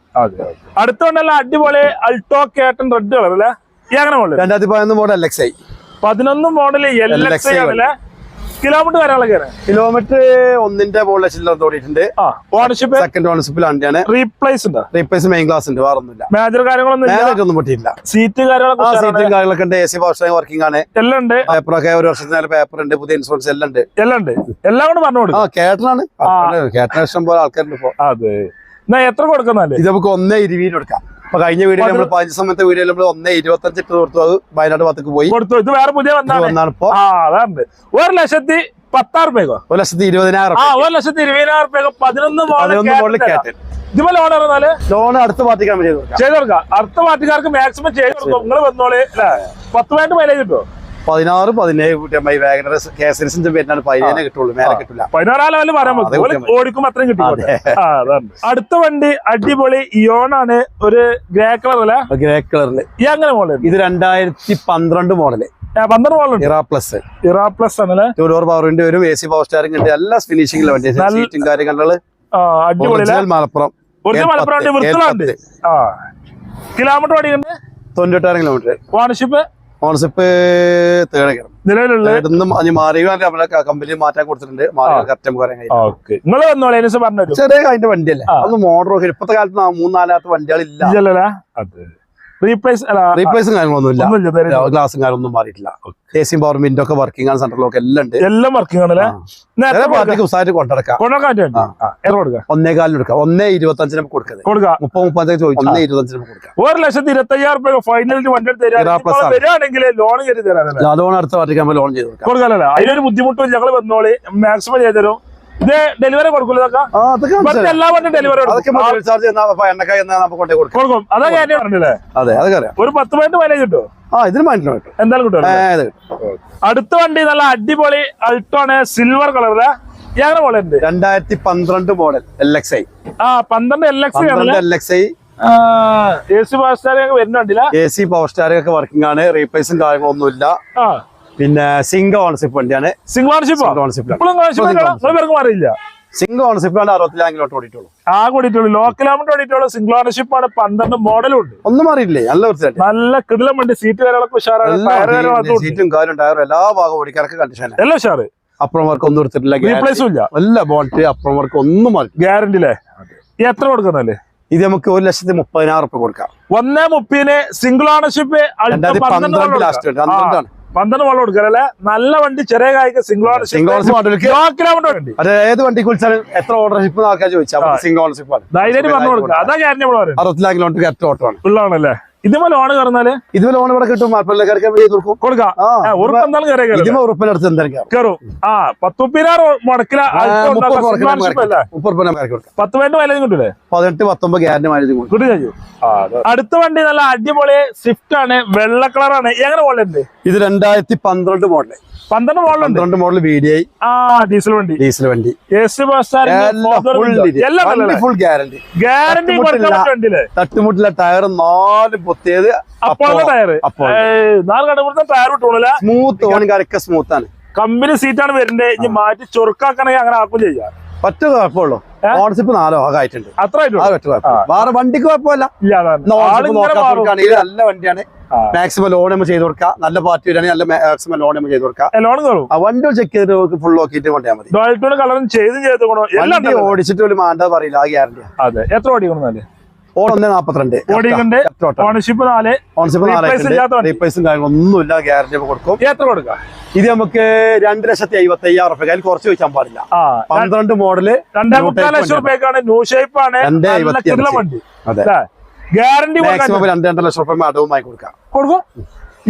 അടുത്ത വണ്ടല്ല അടിപൊളി അൾട്ടോ കേട്ടൺ റെഡ് കളർ അല്ലേ? ഈ അങ്ങനെ മോഡൽ രണ്ടായിരത്തി പതിനൊന്ന് മോഡൽ എൽ എക്സ് ഐ പതിനൊന്ന് മോഡൽ എൽ എക്സ് ഐ ആണല്ലേ കിലോമീറ്റർ കാര്യങ്ങളൊക്കെ കിലോമീറ്റർ ഒന്നിന്റെ മുകളിൽ ചില്ലർ തോടിയിട്ടുണ്ട് ഓണർഷിപ്പ് സെക്കൻഡ് ഓണർഷിപ്പിൽ വണ്ടിയാണ് റീപ്ലേസ് ഉണ്ട്? റീപ്ലേസ് മെയിൻ ക്ലാസ് ഉണ്ട് വേറെ ഒന്നുമില്ല. മേജർ കാര്യങ്ങളൊന്നും ഒന്നും പൊട്ടിയില്ല സീറ്റ് കാര്യങ്ങളൊക്കെ. സീറ്റും കാര്യങ്ങളൊക്കെ ഉണ്ട്. എ സി പവർ വർക്കിംഗ് ആണ്. എല്ലാം ഉണ്ട്. പേപ്പറൊക്കെ ഒരു വർഷത്തിന് പേപ്പർ ഉണ്ട്. പുതിയ ഇൻഷുറൻസ് എല്ലാം ഉണ്ട്. എല്ലാം ഉണ്ട്. എല്ലാം കൂടെ പറഞ്ഞു ആ കേട്ടനാണ്. കേട്ടന ഇഷ്ടം പോലെ ആൾക്കാരുണ്ട് ഇപ്പൊ. അതെ. എന്നാ എത്ര കൊടുക്കുന്നല്ലേ ഇത് നമുക്ക് ഒന്നേ ഇരുപതിന് കൊടുക്കാം. അപ്പൊ കഴിഞ്ഞ വീഡിയോ നമ്മൾ പതിനഞ്ച് സമയത്തെ വീഡിയോ നമ്മൾ ഒന്നേ ഇരുപത്തഞ്ച് ഇട്ട് കൊടുത്തു. അത് വയനാട് ഭാഗത്തേക്ക് പോയി. കൊടുത്തു. ഇത് വേറെ പുതിയ വന്നാണ്. ഇപ്പൊ. ഒരു ലക്ഷത്തി പത്താറ് രൂപയോ ഒരു ലക്ഷത്തി ഇരുപതിനായിരം ആ ഒരു ലക്ഷത്തി ഇരുപതിനായിരം രൂപയ്ക്ക് പതിനൊന്ന് പതിനൊന്ന് മോഡൽ ഇതുപോലെ ലോൺ ഇറങ്ങാൽ ലോൺ അടുത്ത പാർട്ടിക്കാർ ചെയ്ത് കൊടുക്കാം. അടുത്ത പാർട്ടിക്കാർക്ക് മാക്സിമം ചെയ്ത് കൊടുക്കും. നിങ്ങൾ വന്നോളെ പത്ത് പോയിന്റ് മൈലേജ് കിട്ടുമോ പതിനാറ് പതിനേഴ് വാഗനർ കേസരിസിന്റെ പേരിനാണ് പതിനേഴ് കിട്ടുള്ളൂ മേലെ കിട്ടില്ല പതിനാറാലും പറയാൻ ഓടിക്കുമ്പോ അത്രയും കിട്ടും അടുത്ത വണ്ടി അടിപൊളി ഇയോണാണ്. ഒരു ഗ്രേ കളർ അല്ലേ? ഗ്രേ കളറിൽ ഈ അങ്ങനെ മോഡൽ ഇത് രണ്ടായിരത്തി പന്ത്രണ്ട് മോഡൽ പ്ലസ്. ആണല്ലേ? ടൂ ഡോർ പവറിന്റെ വരും. എ സി പവർ സ്റ്റാറിംഗ് ഉണ്ട്. എല്ലാ ഫിനിഷിംഗിലും വണ്ടി സീറ്റും കാര്യങ്ങളിൽ ഒറിജിനൽ മലപ്പുറം. കിലോമീറ്റർ തൊണ്ണൂറ്റാറ് കിലോമീറ്റർ. ഓണർഷിപ്പ് ഓണർഷിപ്പ് തേടക്കണം നിലവിലുള്ള കമ്പനി മാറ്റാൻ കൊടുത്തിട്ടുണ്ട്. നിങ്ങൾ വന്നോളെ ചെറിയ അതിന്റെ വണ്ടിയല്ലേ? അത് മോഡൽ ഒക്കെ ഇപ്പത്തെ കാലത്ത് മൂന്നാലാത്ത വണ്ടികളില്ല. റീപ്ലേസ് റീപ്ലേസും ഗ്ലാസും കാര്യമൊന്നും മാറിയിട്ടില്ല. എ സിയും പവർ വിൻഡോ ഒക്കെ വർക്കിംഗ് ആണ് സെൻട്രലും ഒക്കെ എല്ലാം ഉണ്ട്. എല്ലാം വർക്കിംഗ് ആണല്ലേ പാർട്ടിക്ക് ഉസായിട്ട് കൊടുക്കാം? ഒന്നേ കാലിന് എടുക്കാം ഒന്നേ ഇരുപത്തഞ്ചിന് നമുക്ക് കൊടുക്കുന്നത് കൊടുക്കാം. മുപ്പത് മുപ്പത്തഞ്ച് ചോദിച്ചു. ഒന്നേ കൊടുക്കാം. ഒരു ലക്ഷത്തി ഇരുപത്തി അയ്യായിരം രൂപ ഫൈനലിന് വണ്ടി ലോൺ ചെയ്ത് തരാം ലോൺ അടുത്ത പാർട്ടിക്ക് നമ്മൾ ലോൺ ചെയ്ത് കൊടുക്കാം. അതിനൊരു ബുദ്ധിമുട്ടും ഞങ്ങൾ വന്നോളി. മാക്സിമം ചെയ്തു തരും. ഇത് ഡെലിവറി കൊടുക്കില്ല. എല്ലാ ഡെലിവറി കൊടുക്കാം. അതാ കാര്യം പറഞ്ഞില്ലേ? അതെ അതൊക്കെ ഒരു പത്ത് പോയിന്റ് മൈലേജ് കിട്ടും ആ ഇതിന് കിട്ടും. എന്തായാലും കിട്ടും. അടുത്ത വണ്ടി നല്ല അടിപൊളി അൾട്ടോണ് സിൽവർ കളറ് മോഡൽ ഉണ്ട്? രണ്ടായിരത്തി പന്ത്രണ്ട് മോഡൽ എൽ എക്സ് ഐ ആ പന്ത്രണ്ട് L X L X I A C power steering വരുന്നുണ്ടില്ല A C power star ഒക്കെ വർക്കിംഗ് ആണ് റീപ്ലേസും കാര്യങ്ങളൊന്നുമില്ല. പിന്നെ സിംഗിൾ ഓണർഷിപ്പ് വണ്ടിയാണ്. സിംഗിൾ ഓണർഷിപ്പ് ഓണർഷിപ്പ് ഓണർഷിപ്പിലാണ് ഇപ്പോഴും നിങ്ങൾ ആണ് മാറിയില്ല സിംഗിൾ ഓണർഷിപ്പിലാണ് അറുപത്തിലാങ്കിലോട്ട് ഓടിയിട്ടുള്ളൂ. ആ കൂടിയിട്ടുള്ളൂ ലോ കിലോമീറ്റർ ഓടിയിട്ടുള്ള. സിംഗിൾ ഓണർഷിപ്പ് ആണ്. പന്ത്രണ്ട് മോഡലും ഉണ്ട്. ഒന്നും മാറിയില്ലേ നല്ല വൃത്തിയായിട്ട്. നല്ല കിടിലം വണ്ടി സീറ്റ് കാര്യങ്ങളൊക്കെ ഉഷാറാണ്. സീറ്റും കാലും ടയറും എല്ലാ ഭാഗവും ഓടിക്കാർക്ക് കണ്ടീഷനാണ് എല്ലാം ഉഷാറ്. അപ്പുറം വർക്ക് ഒന്നും എടുത്തിട്ടില്ല. റീപ്ലേസും ഇല്ല. എല്ലാ ബോണ്ട് അപ്പുറം വർക്ക് ഒന്നും മാറി ഗ്യാരണ്ടി അല്ലേ എത്ര കൊടുക്കുന്നല്ലേ ഇത് നമുക്ക് ഒരു ലക്ഷത്തി മുപ്പതിനായിരം റുപ്യ കൊടുക്കാം. ഒന്നേ മുപ്പതിന് സിംഗിൾ ഓണർഷിപ്പ് ലാസ്റ്റ് പന്ത്രണ്ടാണ്. പന്ത്രണ്ട് വള്ളം കൊടുക്കാറല്ലേ നല്ല വണ്ടി ചെറിയ കായ്ക്ക് സിംഗിൾ ഓണർഷിപ്പ് വണ്ടി. ഏത് വണ്ടിക്ക് വിളിച്ചാലും എത്ര ഓണർഷിപ്പ് ആൾക്കാർ ചോദിച്ചാൽ സിംഗിൾ ഓണർഷിപ്പ് ആണ് ധൈര്യം പറഞ്ഞു കൊടുക്കുക അതാ അറുപത്തിലാ കിലോമീറ്റർ കറക്റ്റ് ഓട്ടോ ആണ്. ഉള്ളതാണല്ലേ? ഇതുമേ ലോണ് കയറുന്നാൽ? ഇതുപോലെ ലോൺ ഇവിടെ കിട്ടും. കൊടുക്കും. കൊടുക്കാം. ആ ഏ, ഉറുപ്പ് എന്തായാലും കയറിയ കയറും ഇതിമ എന്തായാലും ആ പത്തുപ്പിനാറ് മുടക്കില പത്ത് മൈലേജ് കിട്ടൂലേ? പതിനെട്ട് പത്തൊമ്പത് ഗ്യാരണ്ടി കിട്ടും. അടുത്ത വണ്ടി നല്ല അടിപൊളി സ്വിഫ്റ്റ് ആണ് വെള്ള കളറാണ്. എങ്ങനെ മോഡലുണ്ട്? ഇത് രണ്ടായിരത്തി പന്ത്രണ്ട് മോഡൽ. പന്ത്രണ്ട് മോഡൽ പന്ത്രണ്ട് മോഡൽ വി ഡി ഐ ആ ഡീസൽ വണ്ടി. ഡീസൽ വണ്ടി. Full guarantee guarantee. തട്ടുമുട്ടിലെ ടയർ നാല് പൊത്തിയത് അപ്പോൾ ടയർ നാല് കടപ്പുറത്തെ ടയർ കിട്ടൂല സ്മൂത്ത് ഓണിക്കാരൊക്കെ സ്മൂത്ത് ആണ്. കമ്പനി സീറ്റാണ് വരുന്നത് ഇനി മാറ്റി ചൊറുക്കാക്കണമെങ്കിൽ അങ്ങനെ ആക്കും ചെയ്യാം. പറ്റ കുഴപ്പമുള്ളൂ. ഓണർഷിപ്പ് നാലോ ആയിട്ടുണ്ട് അത്ര വേറെ വണ്ടിക്ക് കുഴപ്പമില്ല. നല്ല വണ്ടിയാണ്. മാക്സിമം ലോൺ നമ്മൾ ചെയ്ത് കൊടുക്കാം നല്ല പാർട്ടി വരികയാണെങ്കിൽ നല്ല മാക്സിമം ലോൺ നമ്മൾ ചെയ്ത് കൊടുക്കാം ലോൺ കയറും വണ്ടി ചെക്ക് ചെയ്തിട്ട് ഫുൾ നോക്കിയിട്ട് കൊണ്ടാൽ മതി. കളറും ചെയ്തും ചെയ്ത്. ഓടിച്ചിട്ട് ഒരു മാണ്ട പറയില്ല. ആ ഗ്യാരണ്ടി അതെ. എത്ര നാപ്പത്തിരണ്ട്. ഓടിക്കണ്ട് ഓണർഷിപ്പ് നാല്. ഓണർഷിപ്പ് Replace ഇല്ലാത്ത വണ്ടി. റീപ്ലേസും കാര്യങ്ങളൊന്നുമില്ല ഗ്യാരണ്ടി കൊടുക്കും. എത്ര കൊടുക്കാം? ഇത് നമുക്ക് രണ്ട് ലക്ഷത്തി അയ്യായിരം റുപ്യ അതിൽ കുറച്ച് വെച്ചാൽ പാടില്ല. പന്ത്രണ്ട് മോഡൽ രണ്ടേ മുക്കാൽ ലക്ഷം റുപ്യക്കാണ്. ന്യൂ ഷേപ്പ് ആണ്. രണ്ടേ കിടിലൻ വണ്ടി. അതെ. ഗ്യാരണ്ടി രണ്ട് രണ്ടര ലക്ഷം റുപ്യ അടവും വാങ്ങി കൊടുക്കാം. കൊടുക്കും?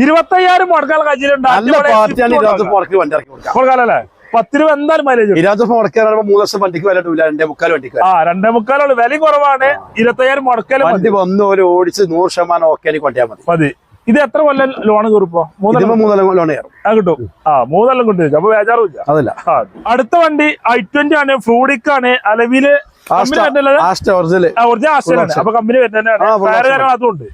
ഇരുപത്തയ്യായിരം മുടക്കാൻ കയ്യിലുണ്ട് നല്ല പാർട്ടിയാണ് ഇരുപത് മുടക്ക് വണ്ടി ഇറക്കി കൊടുക്കാം. കൊടുക്കാനല്ലേ പത്ത് രൂപ എന്തായാലും മൈലേജ് ഇരുപത് മുടക്കാൻ മൂന്ന് ലക്ഷം വണ്ടിക്ക് വില ഇടൂല രണ്ടേ മുക്കാൽ വണ്ടിക്ക് ആ രണ്ടേ മുക്കാലുള്ള വില കുറവാണ്. ഇരുപത്തയ്യായിരം മുടക്കാൻ വണ്ടി വന്ന് ഒരു ഓടിച്ച് നൂറ് ശതമാനം ഓക്കെ കൊണ്ടാൽ മതി. മതി. ഇത് എത്ര കൊല്ലം ലോൺ കയറിപ്പോ? മൂന്നെല്ലാം ലോൺ കയറും. ആ കിട്ടും. ആ മൂന്നെല്ലാം കിട്ടും. അപ്പൊ ബേജാറില്ല അതല്ല. അടുത്ത വണ്ടി ഐ ട്വന്റി ആണ് ഫ്ലൂഡിക്കാണ്. ആണ് അലവിൽ അപ്പൊ കമ്പനി വരുന്നതാണ്. അതുണ്ട്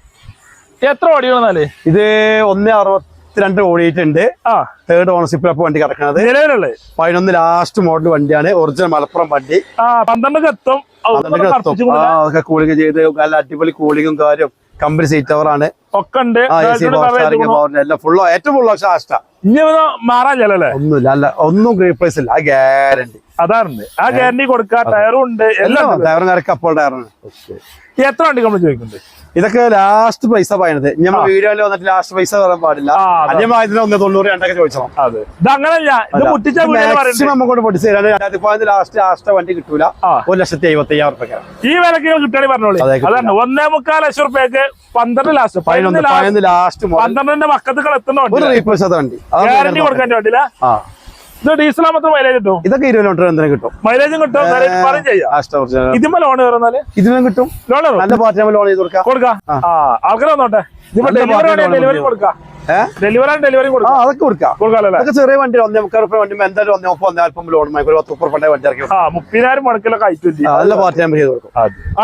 എത്ര ഓടിക്കണമെന്നാൽ ഇത് ഒന്ന് അറുപത്തിരണ്ട് ഓടിയിട്ടുണ്ട്. ആ. തേർഡ് ഓണർഷിപ്പിൽ അപ്പൊ വണ്ടി കിടക്കുന്നത് നിലവിലുള്ളത്? പതിനൊന്ന് ലാസ്റ്റ് മോഡൽ വണ്ടിയാണ്. ഒറിജിനൽ മലപ്പുറം വണ്ടി. ആ പന്ത്രണ്ട് എത്തും. അതൊക്കെ കൂളിംഗ് ചെയ്ത് നല്ല അടിപൊളി കൂളിംഗും കാര്യം കമ്പനി സീറ്റ് ആണ്. ഒക്കെ ഉണ്ട്. എല്ലാം ഫുള്ള് ഏറ്റവും ഫുള്ള് പക്ഷെ ആസ്റ്റ ഇനി മാറാൻ ഒന്നുമില്ല. അല്ല ഒന്നും റീപ്ലേസ് ഇല്ല. ആ ഗ്യാരണ്ടി അതാണ് ആ ഗ്യാരണ്ടി കൊടുക്ക ടയറും ഉണ്ട് എല്ലാം. ടയറും ടയറാണ് എത്ര വണ്ടി ചോദിക്കുന്നുണ്ട്? ഇതൊക്കെ ലാസ്റ്റ് പൈസ പറയുന്നത്. ഞമ്മ വീഡിയോയിൽ വന്നിട്ട് ലാസ്റ്റ് പൈസ പറയാൻ പാടില്ല. അന്യമായതിന് ഒന്ന് തൊണ്ണൂറ് രണ്ടൊക്കെ ചോദിച്ചോ അതെ. അങ്ങനല്ല മാക്സിമം പൊട്ടിച്ച് രണ്ടായിരത്തി പതിനഞ്ച് ലാസ്റ്റ് ലാസ്റ്റ് വണ്ടി കിട്ടൂല. ഒരു ലക്ഷത്തി എഴുപത്തി അയ്യായിരം റുപ്യ ഈ വിലക്ക് കിട്ടുകയാണെങ്കിൽ പറഞ്ഞോളൂ. അതാണ്. ഒന്നേ മുക്കാൽ ലക്ഷം റുപ്യക്ക് പന്ത്രണ്ട് ലാസ്റ്റ് പതിനൊന്ന് ലാസ്റ്റ് പന്ത്രണ്ടിന്റെ മക്കത്തുകൾ എത്തുന്ന ഒരു വണ്ടി. ഗ്യാരണ്ടി കൊടുക്കാൻ വേണ്ടിയില്ല ഇത് ഡീസൽ ആകുമ്പോൾ മൈലേജ് കിട്ടും? ഇതൊക്കെ ഇരുപത് കിലോമീറ്റർ എന്തിനും കിട്ടും. മൈലേജും കിട്ടും. പറയും ചെയ്യാം. ലോൺ കയറുന്നാൽ ഇതിനും കിട്ടും. ലോൺ നല്ല പാർട്ടി ലോൺ ചെയ്ത് കൊടുക്കാം. കൊടുക്കാം. ആൾക്കാർ വന്നോട്ടെ. ഡെലിവറി കൊടുക്കും. കൊടുക്കാം. ഏഹ്? ഡെലിവറി ഡെലിവറി കൊടുക്കാം. അതൊക്കെ കൊടുക്കാം. കൊടുക്കാമല്ലേ ചെറിയ വണ്ടി ഒന്നേ മുക്കാൽ റുപ്യ വണ്ടി എന്തായാലും ഒന്നേ മുപ്പത് ഒന്നേ അല്പം ലോൺ ഒരു പത്ത് മുപ്പത് റുപ്യ വണ്ടി ഇറക്കി ആ മുപ്പതിനായിരം മുടക്കിലൊക്കെ അയച്ചു നല്ല പാർട്ടി ചെയ്ത് കൊടുക്കും.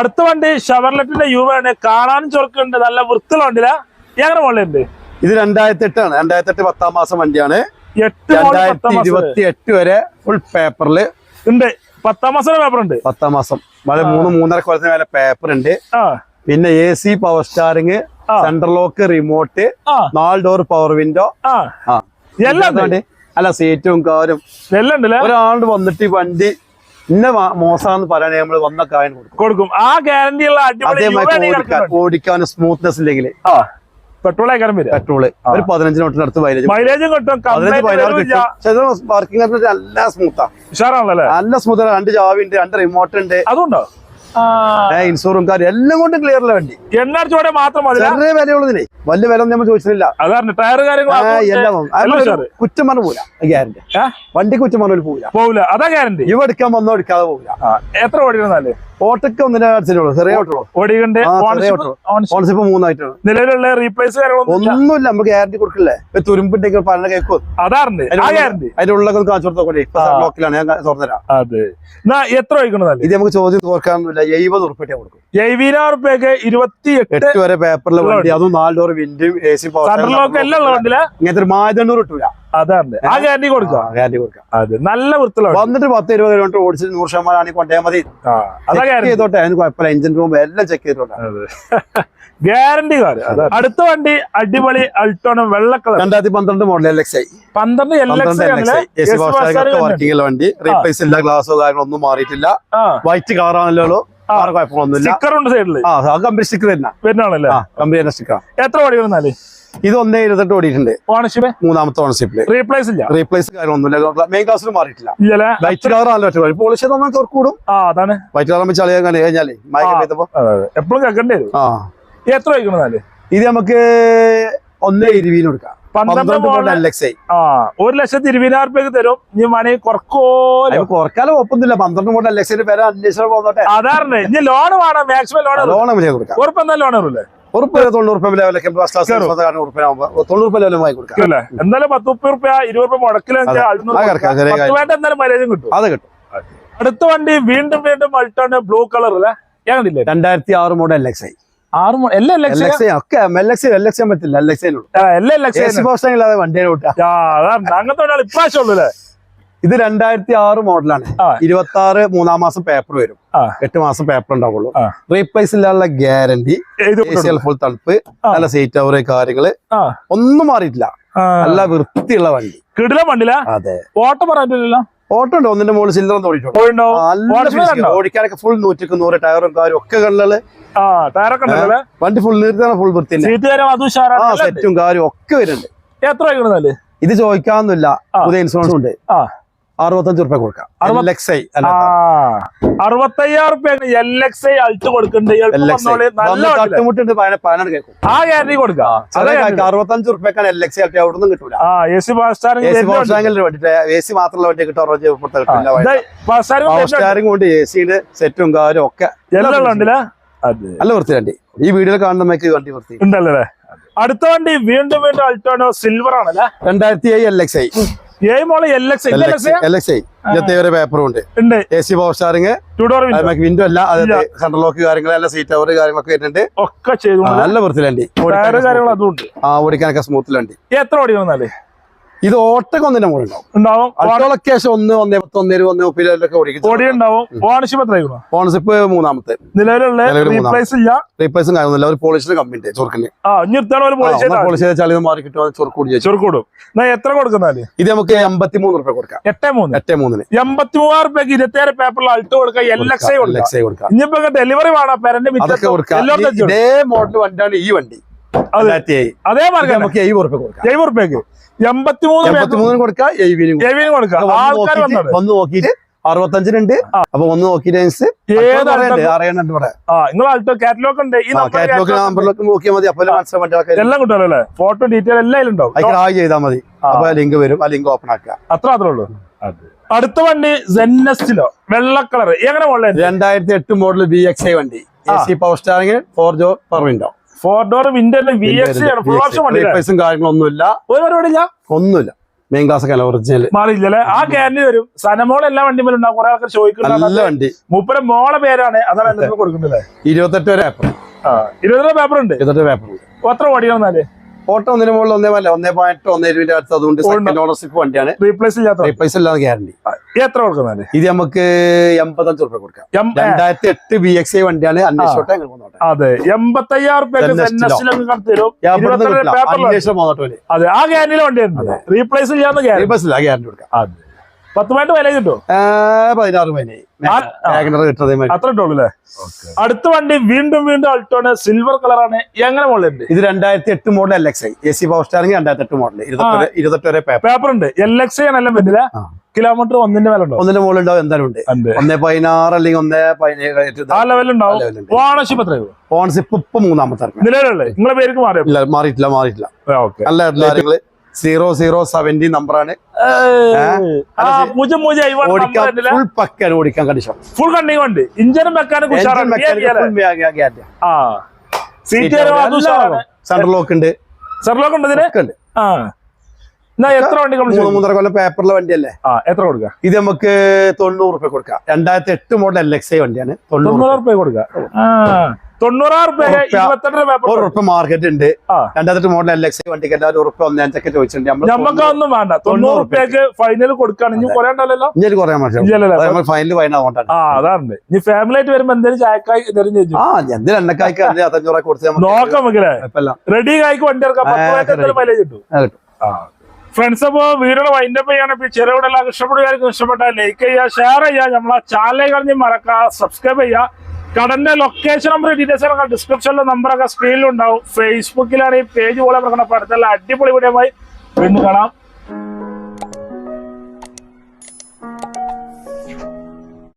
അടുത്ത വണ്ടി ഷവർലെറ്റിന്റെ യുവ ആണ്. ചൊറക്കുണ്ട് ചൊറുക്കുണ്ട്. നല്ല വൃത്തിയുള്ള വണ്ടിയിലാ. ഞങ്ങളുടെ മോളുണ്ട് ഇത് രണ്ടായിരത്തി എട്ടാണ് രണ്ടായിരത്തി എട്ട് പത്താം മാസം വണ്ടിയാണ്. രണ്ടായിരത്തി ഇരുപത്തി എട്ട് വരെ ഫുൾ പേപ്പറിൽ ഉണ്ട്. പത്താം മാസം പേപ്പർ ഉണ്ട്. പത്താം മാസം. മൂന്ന് മൂന്നര കൊല്ലത്തിന് വരെ പേപ്പർ ഉണ്ട്. പിന്നെ A C power steering centre central lock remote നാല് ഡോർ പവർ വിൻഡോ എല്ലാം. അല്ല സീറ്റും കാറും. എല്ലാം ഉണ്ടല്ലേ ഒരാൾ വന്നിട്ട് ഈ വണ്ടി ഇന്ന മോശമാന്ന് പറയാൻ നമ്മൾ വന്ന കാര്യം കൊടുക്കും. കൊടുക്കും. ആ ഗ്യാരണ്ടി ഉള്ള അതേമാതിരി ഓടിക്കാൻ സ്മൂത്ത്നെസ് ഇല്ലെങ്കിൽ പെട്രോൾ അയക്കാനും വരും പെട്രോൾ. ഒരു പതിനഞ്ച് നോട്ടിന് അടുത്ത് മൈലേജ് മൈലേജും കിട്ടും. പാർക്കിംഗ് നല്ല സ്മൂത്താ ഉഷാറാണല്ലേ നല്ല സ്മൂത്ത് രണ്ട് ജാവി ഉണ്ട് രണ്ട് റിമോട്ട് ഉണ്ട്. അതുണ്ടോ? ആ. ഇൻഷൂറും കാര്യം എല്ലാം കൊണ്ടും ക്ലിയർ അല്ല വണ്ടി. എണ്ണടിച്ചോടെ മാത്രം മതി ചെറിയ വിലയുള്ളതിനെ വലിയ വില ഒന്നും നമ്മൾ ചോദിച്ചിട്ടില്ല. ടയർ എല്ലാം. കുറ്റം പറഞ്ഞ പോല ഗ്യാരണ്ടി വണ്ടിക്ക് വണ്ടി കുറ്റം പറഞ്ഞ പോവില്ല. പോവില്ല. അതാ ഗ്യാരണ്ടി ഇവ എടുക്കാൻ വന്നോ എടുക്കാതെ പോവില്ല. എത്ര ഓടിയിരുന്നാൽ? ഓട്ടൊക്കെ ഒന്നിനെ അടിച്ചിട്ടുള്ളൂ ചെറിയ ഓട്ടോ മൂന്നായിട്ടാണ്. നിലവിലുള്ള റീപ്ലേസ് ഒന്നുമില്ല നമുക്ക് ഗ്യാരണ്ടി കൊടുക്കില്ലേ? ഇപ്പൊ തുരുമ്പുണ്ടെങ്കിൽ പറഞ്ഞ കേൾക്കും അതാറുണ്ട് അതിന്റെ ഉള്ളൊക്കെ കാണിച്ചു കൊടുത്തോട്ടെ ഞാൻ തുറന്നുതരാം അതെ. എന്നാ എത്ര ഒഴിക്കണതല്ലേ ഇത് നമുക്ക് ചോദ്യം തോർക്കാനൊന്നുമില്ല എഴുപത് ഉറുപ്പിട്ട് കൊടുക്കും. എഴുപതിനായിരം ഉറുപ്പ്യൊക്കെ ഇരുപത്തി എട്ട് വരെ പേപ്പറിൽ വണ്ടി. അതും നാല് ഡോർ വിൻഡും എ സി പവർ ഉള്ള ഇങ്ങനത്തെ ഒരു മാതണ്ണൂർ കിട്ടൂല. അതാണ് ആ ഗ്യാരണ്ടി കൊടുക്കാം ഗ്യാരണ്ടി കൊടുക്കാം. അതെ നല്ല വണ്ടി. വന്നിട്ട് പത്ത് ഇരുപത് കിലോമീറ്റർ ഓടിച്ച് നൂറ് ശതമാനം കൊണ്ടേ മതി. ചെയ്തോട്ടെ അതിന് കുഴപ്പമില്ല. എഞ്ചിൻ റൂം എല്ലാം ചെക്ക് ചെയ്തോട്ടെ. ഗ്യാരണ്ടി [laughs] കാര് അടുത്ത വണ്ടി അടിപൊളി അൾട്ടോണം വെള്ള കളർ. രണ്ടായിരത്തി പന്ത്രണ്ട് മോഡൽ എൽ എക്സ് ഐ പന്ത്രണ്ട് വണ്ടി. റീപ്ലേസ് ഇല്ല ഗ്ലാസോ കാര്യങ്ങളൊന്നും മാറിയിട്ടില്ല. വൈറ്റ് കാറാണല്ലോ കുഴപ്പമൊന്നുമില്ല സ്റ്റിക്കർ ഉണ്ട് സൈഡിൽ ആ കമ്പനി സ്റ്റിക്കർ തന്നെ വരുന്നാണല്ലേ കമ്പനി സ്റ്റിക്കർ എത്ര വണ്ടി വന്നാൽ ഇത് ഒന്നേ ഇരുപത്തെട്ട് ഓടിയിട്ടുണ്ട്. ഓണർഷിപ്പ് മൂന്നാമത്തെ ഓണർഷിപ്പിൽ റീപ്ലേസ് ഇല്ല? റീപ്ലേസ് കാര്യമൊന്നുമില്ല. മെയിൻ ക്ലാസ്സിൽ മാറിയിട്ടില്ല. വൈറ്റ് കളർ നല്ല ഒറ്റ പോളിഷ് തുറക്കൂടും ആ അതാണ്. വൈറ്റ് കളർ ചളിയാൻ കണ്ടു കഴിഞ്ഞാലേ എപ്പോഴും കേൾക്കേണ്ടി വരും. ആ. എത്ര കഴിക്കണതാൽ ഇത് നമുക്ക് ഒന്നേ ഇരുപതിന് കൊടുക്കാം. ഒരു ലക്ഷത്തി ഇരുപതിനായിരം രൂപയ്ക്ക് തരും. ഇനി മണി കുറക്കോലോ കുറക്കാലം ഒപ്പൊന്നില്ല പന്ത്രണ്ട് മോഡൽ ലക്ഷം പേരെ അന്വേഷണം പോകുന്നോട്ടെ? അതാണ് ഇനി ലോൺ വേണം. മാക്സിമം ലോൺ ലോൺ കൊടുക്കാം. ഉറപ്പ് എന്തായാലും ലോൺ വരില്ലേ ഉറുപ്പ് തൊണ്ണൂറ് രൂപ ഫസ്റ്റ് ക്ലാസ് തൊണ്ണൂറ് വാങ്ങി കൊടുക്കാം. അല്ലേ എന്തായാലും പത്ത് മുപ്പത് ഇരുപത് എന്തായാലും മര്യാദയും കിട്ടും. അത് കിട്ടും. അടുത്ത വണ്ടി വീണ്ടും വീണ്ടും അൾട്ടാണ് ബ്ലൂ കളർ അല്ലേ? രണ്ടായിരത്തി ആറ് മോഡൽ എൽ എക്സ് ഐ ആറ് എല്ലാ എൽ എക്സ് ഒക്കെ എൽ എക്സ് എൽ എക്സ് പറ്റില്ല. എൽ എക്സ് അങ്ങനത്തെ ഒരാൾ ഇപ്രാവശ്യം ഉള്ളു അല്ലേ? ഇത് രണ്ടായിരത്തി ആറ് മോഡലാണ്. ഇരുപത്തി ആറ് മൂന്നാം മാസം പേപ്പർ വരും. എട്ട് മാസം പേപ്പർ ഉണ്ടാവുള്ളൂ. റീപ്ലേസ് ഇല്ലാനുള്ള ഗ്യാരണ്ടി ഫുൾ തണുപ്പ് നല്ല സീറ്റ് അവർ കാര്യങ്ങൾ ഒന്നും മാറിയിട്ടില്ല. നല്ല വൃത്തിയുള്ള വണ്ടി. കിടില വണ്ടില അതെ. ഓട്ടം പറയാനില്ലല്ലോ? ഓട്ടോ ഉണ്ട്. ഒന്നിന്റെ മുകളിൽ ചില്ലറ തോടിയിട്ടുണ്ട് ഓടിക്കാനൊക്കെ ഫുൾ നൂറ്റിക്ക് നൂറ് ടയറും കാര്യം ഒക്കെ ഉണ്ടല്ലേ വണ്ടി ഫുൾ നിർത്തിയാണ്? ഫുൾ വൃത്തി സീറ്റ് കാര്യം ഒക്കെ വരുന്നുണ്ട്. എത്ര ഇത് ചോദിക്കാന്നില്ല. പുതിയ ഇൻഷുറൻസ് ഉണ്ട്. അറുപത്തഞ്ച് റുപ്യ കൊടുക്കാം. അറുപത്തയ്യായിരം റുപ്യ എൽ എക്സ് ഐ അൾട്ട് കൊടുക്കുന്നുണ്ട്. കേൾക്കും. ആ ഗ്യാരണ്ടി കൊടുക്കാം. അതെ ചെറിയ അറുപത്തഞ്ച് റുപ്യക്കാണ് എൽ എക്സ് ഐ ആയിട്ട് അവിടെ നിന്നും കിട്ടൂല. ആ A C fast A C power സ്റ്റാറിംഗിൽ വേണ്ടിട്ട് എ സി മാത്രമുള്ള വണ്ടി കിട്ടും അറുപത് ഇപ്പുറത്തെ കിട്ടില്ല സ്റ്റാറിംഗ് കൊണ്ട് എ സിയുടെ സെറ്റും കാര്യം ഒക്കെ എല്ലാം ഉണ്ടല്ലേ നല്ല വൃത്തി വണ്ടി ഈ വീഡിയോ കാണുന്ന നമുക്ക് വണ്ടി വൃത്തി ഉണ്ടല്ലേ? അടുത്ത വണ്ടി വീണ്ടും വീണ്ടും അൾട്ടോണോ സിൽവർ ആണല്ലേ? രണ്ടായിരത്തി ഏഴ് എൽ എക്സ് ഐ ഏഴ് മോൾ L X L X L I ഇരുപത്തി ഏഴ് പേപ്പറും ഉണ്ട്. ഉണ്ട്. A C power steering two door window അല്ല അതായത് സെൻട്രൽ ലോക്ക് കാര്യങ്ങളെല്ലാം സീറ്റ് അവർ കാര്യങ്ങളൊക്കെ വരുന്നുണ്ട്. ഒക്കെ ചെയ്തു നല്ല വൃത്തിലുണ്ട് ആ ഓടിക്കാനൊക്കെ സ്മൂത്തിലുണ്ട് എത്ര എത്ര ഓടിക്കണമെന്നാൽ ഇത് ഓട്ടൊക്കെ ഒന്നിന്റെ മുകളിൽ ഉണ്ടാവും. ശേഷം ഒന്ന് ഒന്നേ പത്ത് ഒന്നേ ഒന്നേ മുപ്പതിലൊക്കെ ഓണർഷിപ്പ് ഓണർഷിപ്പ് മൂന്നാമത്തെ. നിലവിലുള്ള റീപ്ലേസ് ഇല്ല. റീപ്ലേസും കാര്യമൊന്നുമില്ല. ഒരു പോളിഷിന്റെ കമ്പനി എടുത്താണ് പോളിഷ് മാറി ചെറുക്കൂടും. എത്ര കൊടുക്കുന്നാൽ? ഇത് നമുക്ക് എൺപത്തി മൂന്ന് റുപ്യ കൊടുക്കാം. എട്ടേ മൂന്ന്? എട്ടേ മൂന്നിന്. എൺപത്തി മൂവായിരം റുപ്യക്ക് പേപ്പറിൽ Alto L X I I കൊടുക്കാം. ഇനിയിപ്പോ ഡെലിവറി വേണം പെരന്റെ കൊടുക്കാം. ഇതേ മോഡൽ വണ്ടിയാണ് ഈ വണ്ടി. അതെ. മാർഗം നമുക്ക് എഴുപത് റുപ്യ കൊടുക്കാം. ജൈവ റുപ്യക്ക് എൺപത്തിമൂന്ന് കൊടുക്കാം എഴുപതിനും കൊടുക്കാം. ജൈവിനും വന്ന് ആൾക്കാർ നോക്കിയിട്ട് വന്നത്. വന്ന് നോക്കിയിട്ട് അറുപത്തഞ്ചിനുണ്ട് അപ്പൊ ഒന്ന് നോക്കിയിട്ട് അറിയണുണ്ട് ഇവിടെ. നിങ്ങൾ കാറ്റലോഗ് ഉണ്ട്. നമ്പറിലൊക്കെ നോക്കിയാൽ മതി. അപ്പോൾ എല്ലാം കിട്ടുമല്ലോ അല്ലേ? ഫോട്ടോ ഡീറ്റെയിൽ എല്ലാം ഉണ്ടാവും ആയി ചെയ്താൽ മതി. അപ്പൊ ലിങ്ക് വരും. ആ ലിങ്ക് ഓപ്പൺ ആക്കുക. അത്ര ഉള്ളൂ. അടുത്ത വണ്ടി ജെന്നസ്റ്റിലോ വെള്ള കളർ എങ്ങനെ രണ്ടായിരത്തി എട്ട് മോഡൽ ബി എക്സ് ഐ വണ്ടി. A C power steering four Joe per window four door V X ആണ്. ഫുൾ ഓപ്ഷൻ വണ്ടി? റീപ്ലേസും കാര്യങ്ങളൊന്നുമില്ല. ഒരു പരിപാടിയില്ല ഒന്നുമില്ല. മെയിൻ ക്ലാസ് ഒക്കെ ഒറിജിനൽ മാറിയില്ലല്ലേ ആ ഗ്യാരണ്ടി വരും. സനമോൾ എല്ലാ വണ്ടി മേലും ഉണ്ടാവും. കുറെ ആൾക്കാർ നല്ല ചോദിക്കുന്നുണ്ട് വണ്ടി. മൂപ്പര മോളെ പേരാണ്. അതാണ് കൊടുക്കുന്നത് ഇരുപത്തെട്ട് വരെ പേപ്പർ ആ ഇരുപത് പേപ്പർ ഉണ്ട്. ഇരുപത്തെട്ട് പേപ്പർ ഉണ്ട്. എത്ര ഓടിയാണെന്നാൽ ഓട്ടോ ഒന്നിന് മുകളിൽ ഒന്നേ പോലെ ഒന്നേ പോയിന്റ് ഒന്നേ രൂപ അടുത്ത് അതുകൊണ്ട്. സെക്കൻഡ് ഓണർഷിപ്പ് വണ്ടിയാണ്. റീപ്ലേസ് ഇല്ലാത്ത. റീപ്ലേസ് ഇല്ലാതെ ഗ്യാരണ്ടി എത്ര കൊടുക്കുന്നത് ഇത് നമുക്ക് എൺപത്തഞ്ച് റുപ്യ കൊടുക്കാം. രണ്ടായിരത്തി എട്ട് ബി എക്സ് ഐ വണ്ടിയാണ്. അന്വേഷിച്ചോട്ടെ അതെ എൺപത്തയ്യായിരം കിട്ടില്ല അന്വേഷണം അതെ ആ ഗ്യാരണ്ടിയിലെ വണ്ടിയാണ് റീപ്ലേസ് ഇല്ല ഗ്യാരണ്ടി കൊടുക്കാം. അതെ. വില കിട്ടും പതിനാറ് അത്ര അടുത്ത വണ്ടി വീണ്ടും വീണ്ടും അൾട്ടോണ് സിൽവർ കളറാണ് എങ്ങനെ മുകളിലുണ്ട് ഇത് രണ്ടായിരത്തി എട്ട് model L X I A C power steering രണ്ടായിരത്തി എട്ട് മോഡൽ ഇരുപത്തെട്ട് വരെ പേപ്പർ ഉണ്ട്. എൽ എക്സ് ഐ ആണെല്ലാം പറ്റില്ല കിലോമീറ്റർ ഒന്നിന്റെ വില ഉണ്ടോ ഒന്നിന്റെ മുകളിൽ ഉണ്ടാവും എന്തായാലും ഉണ്ട്. ഒന്നേ പതിനാറ് അല്ലെങ്കിൽ ഒന്നേ പതിനേഴ് ആ ലെവലുണ്ടാവും. ഓണർഷിപ്പ് എത്രയോ? ഓണർഷിപ്പ് ഇപ്പൊ മൂന്നാമത്തെ. നിലവിലുള്ളേ നിങ്ങളെ പേർക്ക് മാറിയോ? ഇല്ല മാറിയിട്ടില്ല മാറിയിട്ടില്ല. ഓക്കെ. നല്ല കാര്യങ്ങൾ. സീറോ സീറോ സെവന്റി നമ്പറാണ്. ഫുൾ പക്കാണ് ഓടിക്കാൻ കണ്ടീഷൻ. ഫുൾ കണ്ടി ഉണ്ട് ഇഞ്ചനും സെന്റർ സെൻട്രൽ ലോക്ക് ഉണ്ട്. ഇതിന് ഒക്കെ ഉണ്ട്. എത്ര വണ്ടി മൂന്ന് മൂന്നര കൊല്ലം പേപ്പറിലെ വണ്ടിയല്ലേ? ആ എത്ര കൊടുക്കാം? ഇത് നമുക്ക് തൊണ്ണൂറ് റുപ്യ കൊടുക്കാം. രണ്ടായിരത്തി എട്ട് മോഡൽ എൽ എക്സ് ഐ വണ്ടിയാണ്. തൊണ്ണൂറ് റുപ്യ കൊടുക്കുക തൊണ്ണൂറായിരം മാർക്കറ്റ് ഉണ്ട്. രണ്ടായിരത്തി മോഡൽ എൽ എക്സ് വണ്ടിക്ക് എല്ലാവരും ഉറുപ്പ് ഒന്നേഞ്ചൊക്കെ ചോദിച്ചിട്ടുണ്ട്. നമ്മൾ ഞമ്മക്ക് അതൊന്നും വേണ്ട. തൊണ്ണൂറ് റുപ്യക്ക് ഫൈനൽ കൊടുക്കുകയാണെങ്കിൽ ഇനി കുറയാൻ ഫൈനൽ ആ അതാണ്. ഇനി ഫാമിലി ആയിട്ട് വരുമ്പോ എന്തെങ്കിലും ചായക്കായി എന്തെങ്കിലും ചോദിച്ചു ആ എന്തിന് എണ്ണക്കായ്ക്ക് അതിന് അത്തഞ്ഞൂറൊക്കെ കൊടുത്ത് നോക്കാം റെഡി കായ്ക്ക് വണ്ടി ഇറക്കാം മൈലേജ് കിട്ടും. ആ. ഫ്രണ്ട്സ് അപ്പോ വീടുകൾ വൈൻഡപ്പ് ചെയ്യണം ഇപ്പോൾ ചെറുവിടെ എല്ലാം ഇഷ്ടപ്പെടുകയായിരിക്കും. ഇഷ്ടപ്പെട്ടാൽ ലൈക്ക് ചെയ്യുക ഷെയർ ചെയ്യുക നമ്മളെ ചാനൽ കളഞ്ഞ് മറക്കുക സബ്സ്ക്രൈബ് ചെയ്യുക. കടന്റെ ലൊക്കേഷൻ നമ്പർ ഡീറ്റെയിൽസ് ഒക്കെ ഡിസ്ക്രിപ്ഷനിലെ നമ്പറൊക്കെ സ്ക്രീനിലുണ്ടാവും ഫേസ്ബുക്കിലാണ് ഈ പേജ് പോലെ പ്രകടന പഠിത്തം അടിപൊളി വീഡിയോ വീണ്ടും കാണാം.